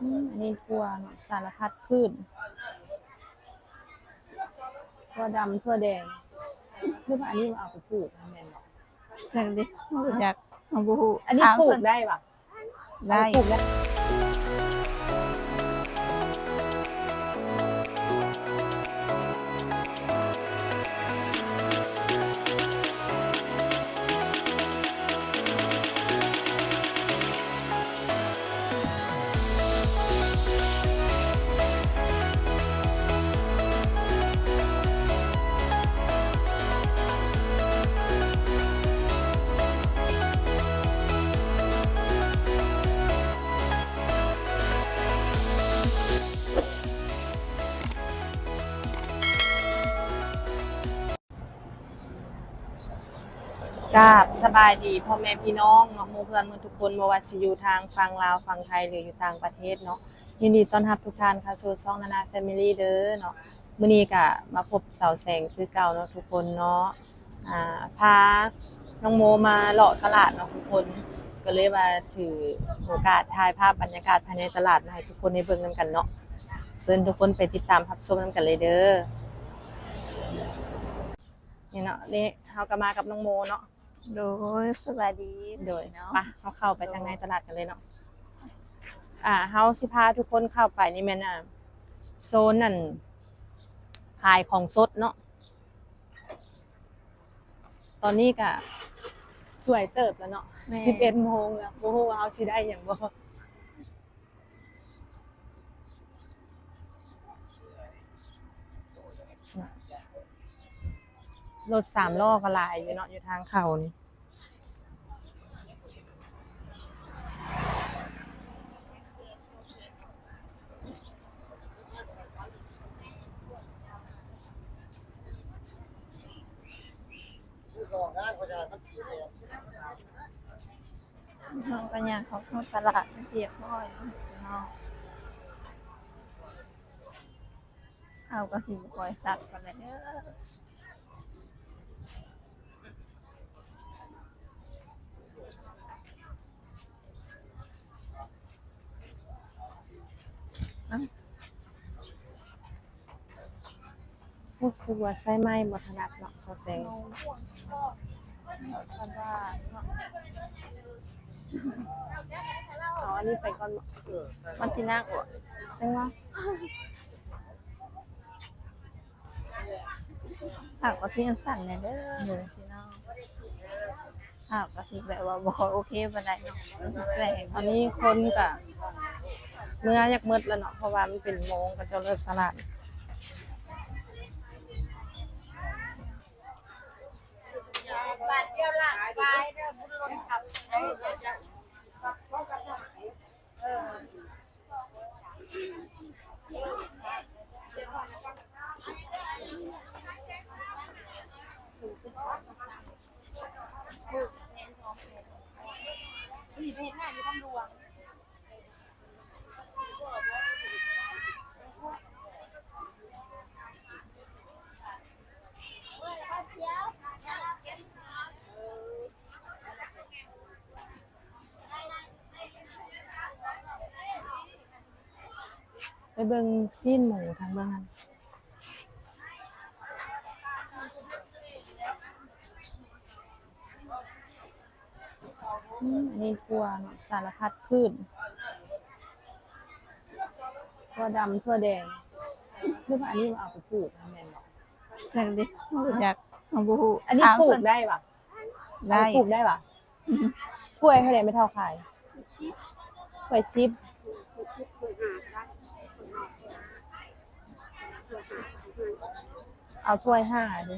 อืมอันนี้ทั่วเนาะสารพัดพืชทั่วดำทั่วแดงหรือว่าอันนี้มาเอาไปปลูกนะแม่นบอกจังดิรู้จักเอาบ่ฮู้อันนี้ถามปลูเพิ่กนได้ปะได้ เอาปลูกได้ กราบสบายดีพ่อแม่พี่น้องเนาะหมู่เพื่อนมู่ทุกคนบ่ว่าสิอยู่ทางฝั่งลาวฝั่งไทยหรืออยู่ต่างประเทศเนาะยินดีต้อนรับทุกท่านเข้าสู่ช่องนานาแฟมิลี่เด้อเนาะมื้อนี้ก็มาพบเสาแสงคือเก่าเนาะทุกคนเนาะอ่าพาน้องโมมาเลาะตลาดเนาะทุกคน ก็เลยว่าถือโอกาสถ่ายภาพบรรยากาศภายในตลาดมาให้ทุกคนได้เบิ่งนำกันเนาะเชิญทุกคนไปติดตามรับชมนำกันเลยเด้อนี่เนาะนี่เฮาก็มากับน้องโมเนาะ โดยสวัสดีโดยเนาะปะเขาเข้าไปทางในตลาดกันเลยเนาะอ่าเฮาสิพาทุกคนเข้าไปนี่แม่นอะโซนนั่นขายของสดเนาะตอนนี้ก็สวยเติบแล้วเนาะสิบเอ็ดโมงแล้วโอ้โหเอาสิได้อย่างบ่ รถสามล้อก็หลายอยู่เนาะอยู่ทางเขานี่น้องก็ยังเขาเข้าตลาดเรียบร้อยเนาะเนาะเอาก็สิบ่คอยสักกันเลยเด้อ รู้สึกว่าใช้ไม้บ่ถนัดเนาะซอแซงเอาตลาดเนาะเอาอันนี้ไปก่อนเนาะมันสิน่ากลัวได้ว่าผักก็ที่สั่นเนี่ยเด้อพี่น้องผักก็ที่แบบว่าบ่โอเคปานใดเนาะแปลกตอนนี้คนก็เมื่ออยากมืดแล้วเนาะเพราะว่ามันเป็นโมงก็จะเลิกตลาดาทเดียวหลังไปเด้อบุญล้นขับเออเดี๋ยวจะนี่ไปเห็นงาอยู่ทำดวง ไปเบิ่งซีนหมูทางเบิ่งนั้นอืมอันนี้ทั่วเนาะสารพัดพืชทั่วดำทั่วแดงหรือว่าอันนี้มาเอาไปปลูกนะแม่นบอกจังดิรู้จักเอาบ่ฮู้อันนี้ถามปลูกเพิ่นได้ปะได้เอาปลูกได้ปะอือฮึถ้วยเท่าไหร่ไม่เท่าขายถ้วยชิป เอาถ้วยห้าดิ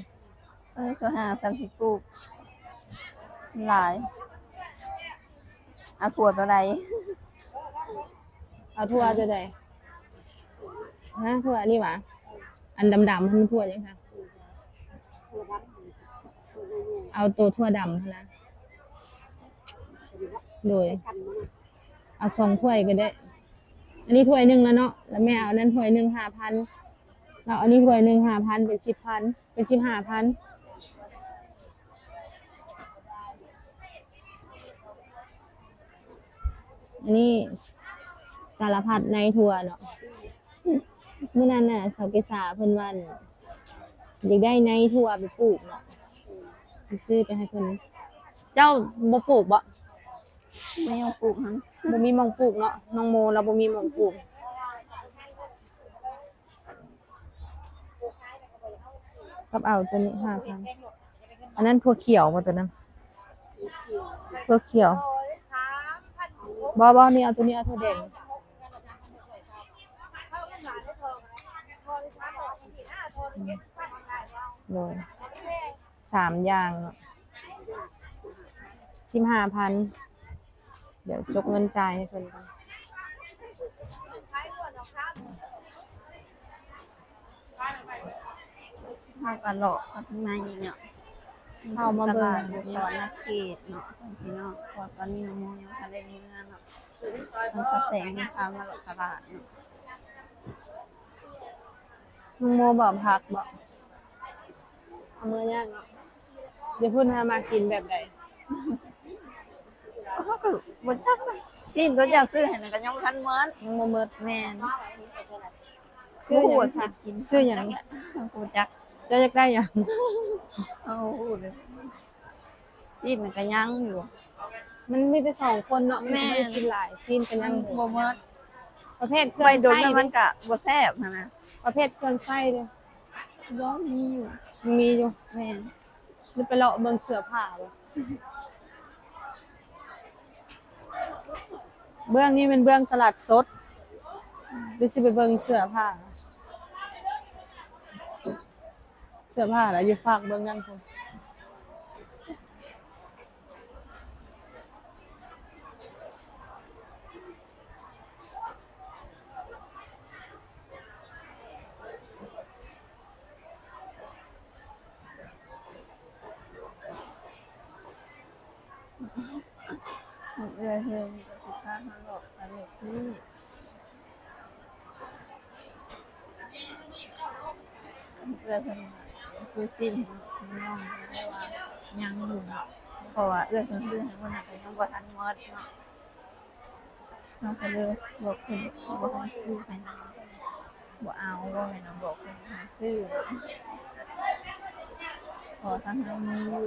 เอ้ยก็หาสามสิบลูกหลาย เอาถั่วตัวใดเอาถ้วยจะได้ฮะถ้วนนี้หวะอันดำๆมันถ้วยังคะเอาตัวถ้วดำนะโดย เอาสองถ้วยก็ได้ อันนี้ถ้วยหนึ่งแล้วเนาะแล้วแม่เอานั้นถ้วยหนึ่งห้าพัน เราอันนี้ถ้วยหนึ่งห้าพันเป็นสิบพันเป็นสิบห้าพันอันนี้สารพัดในทั่วเนาะมื้อนั้นน่ะสาวเกษาเพิ่นว่าอยากได้ในทั่วไปปลูกเนาะสิซื้อไปให้เพิ่นเจ้าบ่ปลูกบ่ไม่เอาปลูกหันบ่มีหม่องปลูกเนาะน้องโมเราบ่มีหม่องปลูก กับเอาตัวนี้5,000อันนั้นถั่วเขียวบ่ตัวนั้นถั่วเขียวโอ้ยสามพันหกบ่บ่นี่เอาตัวนี้เอาถั่วแดงเข้ากันหนึ่งเจ็ดพันได้แล้วโดยสามอย่างสิบห้าพัน เดี๋ยวจกเงินจ่ายให้เพิ่นก่อน ขายก่อนดอกครับ เข้ากันหลอกกับมาอีกเนาะเข้ามาตเบิ่ลางดอยู่ตอนนักเกตเนาะพี่น้องเพอตอนนี้น้องโมยังทันได้เมื่อเนาะมันก็แสงพามาหลอกตลาดเนาะลุงโมบอกพักบอกเอามือย่างเนาะเดี๋ยวพูดให้มากินแบบใดเขาก็บ่จักเลยสิ้นก็อยากซื้อให้นั่นก็ยังบ่ทันเหมือนลุงโมเมิดแม่นซื้อหยังสิกินซื้อหยังกูจักเจะอยากได้หยังเอาพูดเลยสิ้นมันก็ยังอยู่ มันมีแต่สองคนเนาะแม่ไม่ได้กินหลายซีนกันยังบ่เหมือนประเภทเครื่ไปองโดนไส้แล้วมันดิก็บ่แซ่บหั้นนะประเภทเครื่องไส้เด้ย้อมมีอยู่มันมีอยู่แม่นนี่ไปเลาะเบิ่งเสื้อผ้าบ่เบื้องนี้เป็นเบื้องตลาดสดหรือสิไปเบิ่งเสื้อผ้า เสื้อผ้าแล้วอยู่ฝากเบิ่งนั่นพุ่นเรื่อยๆก็สิพามาหลอกตลกนี่เรื่อยๆ คือสิ้นน้องได้ว่ายังอยู่เนาะเพราะว่าเอื้อเพิ่นซื้อให้มันน่ะก็ยังบ่ทันหมดเนาะน้องก็เลยบอกเพิ่นบ่ให้ซื้อให้น้องบ่เอาบ่ให้น้องบอกเพิ่นห้ซื้อพอทั้งนั้นมีอยู่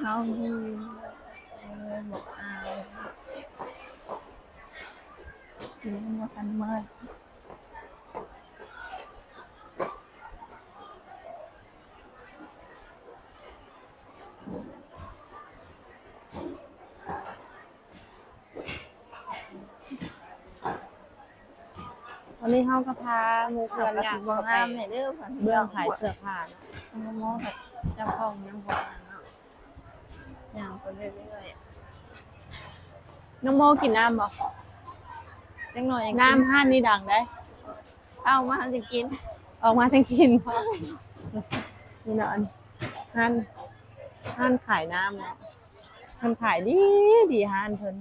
เขามีเออบอกเอาเลี้ยงมากันเมื่อ วันนี้เฮาก็พาหมู่เพื่เพื่ออนนอยาย่ากงบอเข้ากไปงามเลยเด้อผ่านเบื้องขายเสื้อผ้านะมันมองแบบเจ้าของยังบอกเนาะอย่างไปเรื่อยน้องโมกินน้ำบ่ๆเล็กน้อยยังน้ำห้านนี่ดังได้ เอามาจะกิน ออกมาทั้งกินบ่นี่เนาะอันห้านห้านขายน้ำเนาะเพิ่นขายดีดีห้านเพิ่น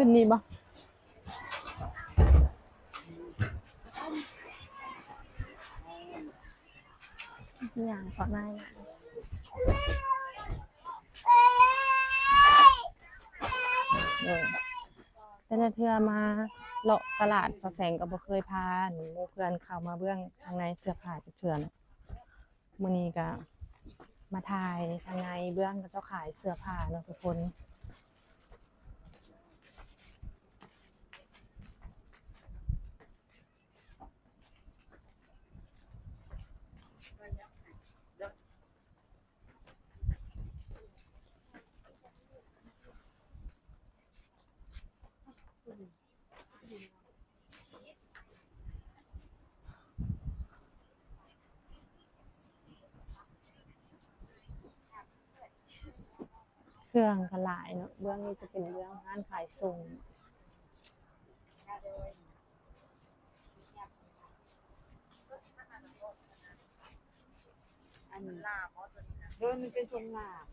ขึ้นนี่บ่อย่างขอได้เออแต่ละเทื่อมาเลาะตลาดสอแสงก็บ่เคยพาหนูเพื่อนเข้ามาเบื้องทางในเสื้อผ้าจักเทื่อนะมื้อนี้ก็มาถ่ายทางในเบื้องก็เจ้าขายเสื้อผ้าเนาะทุกคน เครื่องก็หลายเนาะเบื้องนี้จะเป็นเบื้องร้านขายส่งอันนี้โดยมันเป็นทรงลาบ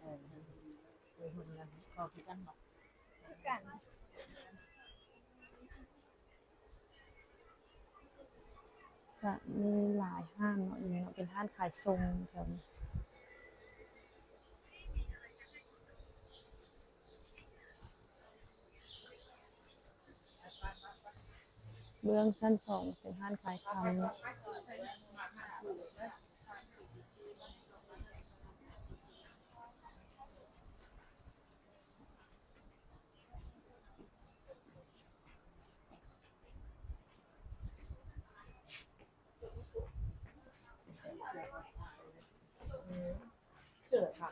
เออเออ คนกันขอกันบอกคือกันก็มีหลายห้างเนาะอยู่เนาะเป็นห้างขายทรงแถวนี้เบื้องชั้นสองเป็นห้างขายคำเนาะ เชื่อค่ะ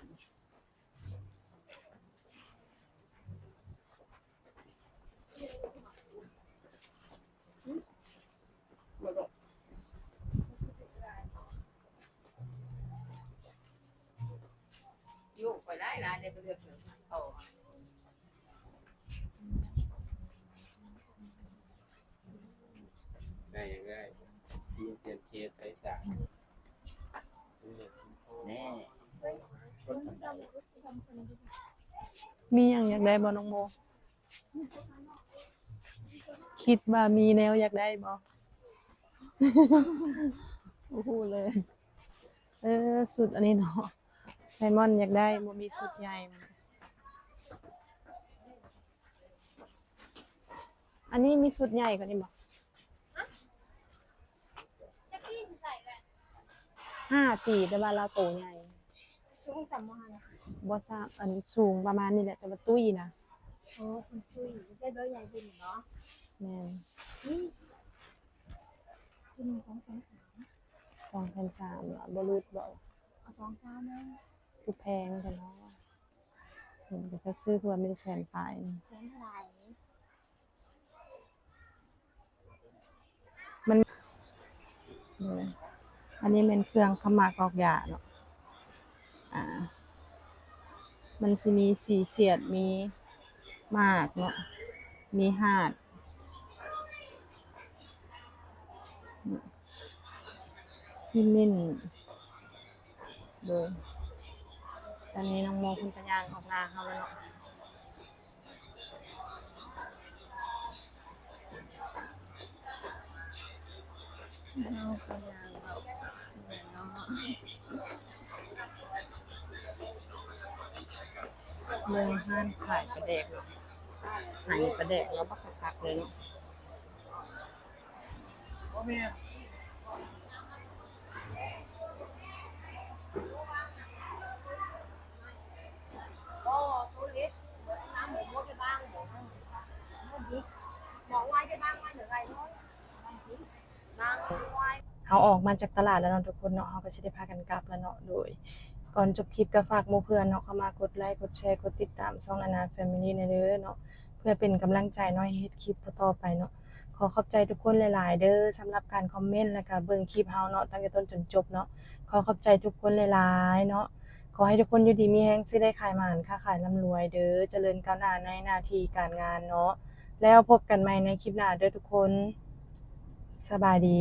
อยู่ไปได้ร้านเดียวไปเลือกเสือโต ได้ยังได้ที่เปลี่ยนเคสไปจากแน่รถสันดาปมีอย่างอยากได้บ่น้องโม คิดว่ามีแนวอยากได้บ่โอ้โหเลย เออสุดอันนี้เนาะไซมอนอยากได้บ่มีสุดใหญ่มันอันนี้มีสุดใหญ่กว่านี้บ่ จะกี้สิใส่แหละ ห้าปีแต่ว่าเราโตใหญ่สูงสามวันบ่ทราบอันสูงประมาณนี้แหละแต่ว่าตุ้ยนะโอ้คุณคุยได้เบอร์ใหญ่ขึ้นเนาะแม่นนี่ชั่วโมงสองสามสองพันสามเนาะบ่รูดบ่เอาสองเก้านะคือแพงแต่เนาะเห็นก็จะซื้อเพื่อไม่ได้แสนปลายนี่เส้นเท่าไหร่เลย อันนี้เป็นเครื่องขมากอกยาเนาะอ่า มันจะมีสีเสียดมีมากเนาะมีหาดที่มิ่นโดยตอนนี้น้องโมคุณตะยางออกนาเขาแล้วเนาะเอาไปยางแบบเนา เมืองห้านขายประเดกเนาะขายประเดกแล้วบักคักๆเลยเนาะก็ตัวเล็กน้ำหมูมดจะบ้างหมูหมอวายจะบางวายหรือไรน้อยนางวาย เขาออกมาจากตลาดแล้วเนาะทุกคนเนาะเขาก็จะได้พากันกลับแล้วเนาะโดย ก่อนจบคลิปก็ฝากมูเพื่อนเนาะเข้ามากดไลค์กดแชร์กดติดตามช่องนานาแฟมิลี่ในเด้อเนาะเพื่อเป็นกำลังใจนาะให้เฮ็ดคลิปต่อไปเนาะขอขอบใจทุกคนหลาย ๆ เด้อสำหรับการคอมเมนต์แล้วก็เบิ่งคลิปเฮาเนาะตั้งแต่ต้นจนจบเนาะขอขอบใจทุกคนหลาย ๆ เนาะขอให้ทุกคนอยู่ดีมีแรงสิได้ขายหมานค้าขายร่ำรวยเด้อเจริญก้าวหน้าในหน้าที่การงานเนาะแล้วพบกันใหม่ในคลิปหน้าเด้อทุกคน สบายดี